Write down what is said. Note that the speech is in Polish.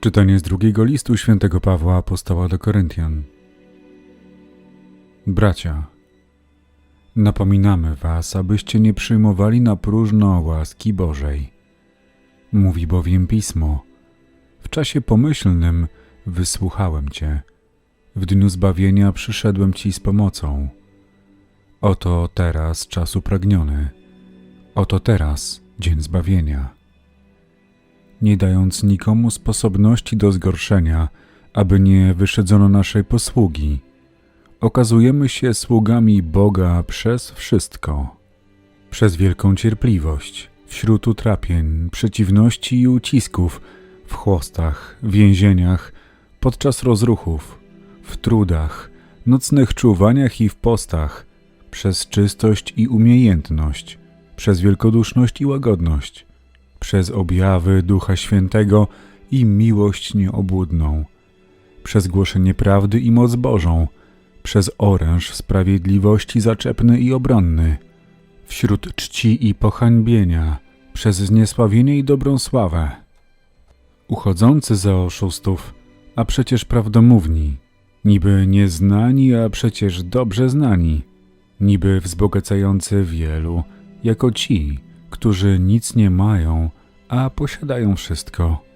Czytanie z drugiego listu świętego Pawła Apostoła do Koryntian. Bracia, napominamy was, abyście nie przyjmowali na próżno łaski Bożej. Mówi bowiem Pismo: W czasie pomyślnym wysłuchałem cię, w dniu zbawienia przyszedłem ci z pomocą. Oto teraz czas upragniony, oto teraz dzień zbawienia nie dając nikomu sposobności do zgorszenia, aby nie wyszedzono naszej posługi. Okazujemy się sługami Boga przez wszystko, przez wielką cierpliwość, wśród utrapień, przeciwności i ucisków, w chłostach, więzieniach, podczas rozruchów, w trudach, nocnych czuwaniach i w postach, przez czystość i umiejętność, przez wielkoduszność i łagodność przez objawy Ducha Świętego i miłość nieobłudną, przez głoszenie prawdy i moc Bożą, przez oręż sprawiedliwości zaczepny i obronny, wśród czci i pohańbienia, przez zniesławienie i dobrą sławę. Uchodzący za oszustów, a przecież prawdomówni, niby nieznani, a przecież dobrze znani, niby wzbogacający wielu, jako ci, którzy nic nie mają, a posiadają wszystko.